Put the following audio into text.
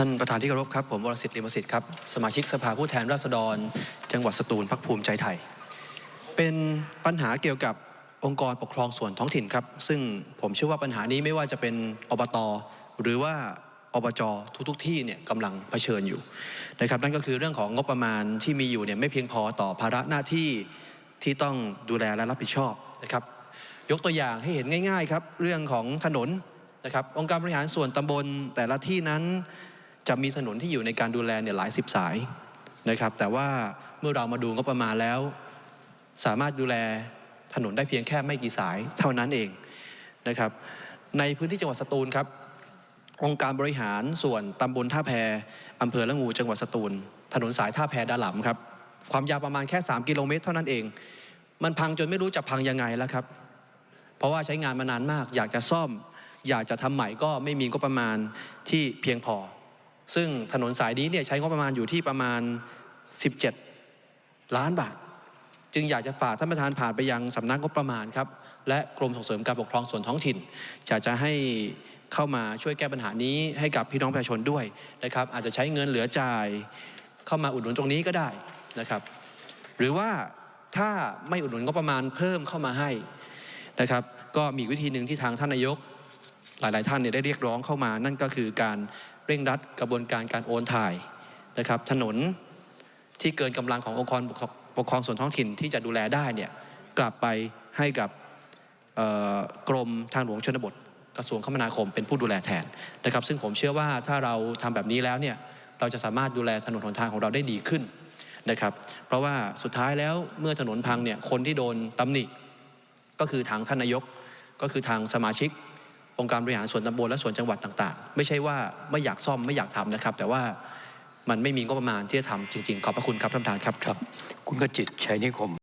ท่านประธานที่เคารพครับ ผมวรสิทธิ์ลิมสิทธิ์ครับ สมาชิกสภาผู้แทนราษฎร จังหวัดสตูลพักภูมิใจไทย เป็นปัญหาเกี่ยวกับองค์กรปกครองส่วนท้องถิ่นครับ ซึ่งผมเชื่อว่าปัญหานี้ไม่ว่าจะเป็นอบต หรือว่าอบจทุกๆที่เนี่ยกำลังเผชิญอยู่นะครับนั่นก็คือเรื่องของงบประมาณที่มีอยู่เนี่ยไม่เพียงพอต่อภาระหน้าที่ที่ต้องดูแลและรับผิดชอบนะครับยกตัวอย่างให้เห็นง่าย ๆ ครับ เรื่องของถนนนะครับองค์การบริหารส่วนตำบลแต่ละที่นั้น จะมีถนนที่อยู่ในการดูแลเนี่ยหลายสิบสายนะครับ แต่ว่าเมื่อเรามาดูงบประมาณแล้ว สามารถดูแลถนนได้เพียงแค่ไม่กี่สายเท่านั้นเองนะครับ ในพื้นที่จังหวัดสตูลครับ องค์การบริหารส่วนตำบลท่าแพอำเภอละงูจังหวัดสตูล ถนนสายท่าแพดาหลำครับ ความยาวประมาณแค่ 3 กิโลเมตร เท่านั้นเอง มันพังจนไม่รู้จะพังยังไงแล้วครับ เพราะว่าใช้งานมานานมาก อยากจะซ่อม อยากจะทำใหม่ก็ไม่มีงบประมาณที่เพียงพอ ซึ่งถนนสายนี้เนี่ยใช้งบประมาณอยู่ที่ประมาณ 17 ล้านบาท จึงอยากจะฝากท่านประธานผ่านไปยังสำนักงบประมาณครับและกรมส่งเสริมการปกครองส่วนท้องถิ่นอยากจะให้เข้ามาช่วยแก้ปัญหานี้ให้กับพี่น้องประชาชนด้วยนะครับ อาจจะใช้เงินเหลือจ่ายเข้ามาอุดหนุนตรงนี้ก็ได้นะครับ หรือว่าถ้าไม่อุดหนุนงบประมาณเพิ่มเข้ามาให้นะครับ ก็มีวิธีหนึ่งที่ทางท่านนายกหลาย ๆ ท่านเนี่ยได้เรียกร้องเข้ามา นั่นก็คือการ เร่งรัดกระบวนการการโอนถ่ายนะครับถนนที่เกินกำลังขององค์กรปกครองส่วนท้องถิ่นที่จะดูแลได้เนี่ยกลับไปให้กับกรมทางหลวงชนบทกระทรวงคมนาคมเป็นผู้ดูแลแทนนะครับ ซึ่งผมเชื่อว่าถ้าเราทำแบบนี้แล้วเนี่ยเราจะสามารถดูแลถนนหนทางของเราได้ดีขึ้นนะครับ เพราะว่าสุดท้ายแล้วเมื่อถนนพังเนี่ยคนที่โดนตำหนิก็คือทางท่านนายกก็คือทางสมาชิก องค์การบริหารส่วนตำบลและส่วนจังหวัดต่างๆ ไม่ใช่ว่าไม่อยากซ่อมไม่อยากทำนะครับ แต่ว่ามันไม่มีงบประมาณที่จะทำจริง ๆ ขอบพระคุณครับท่านประธานครับครับ คุณกจิตชัยนิคม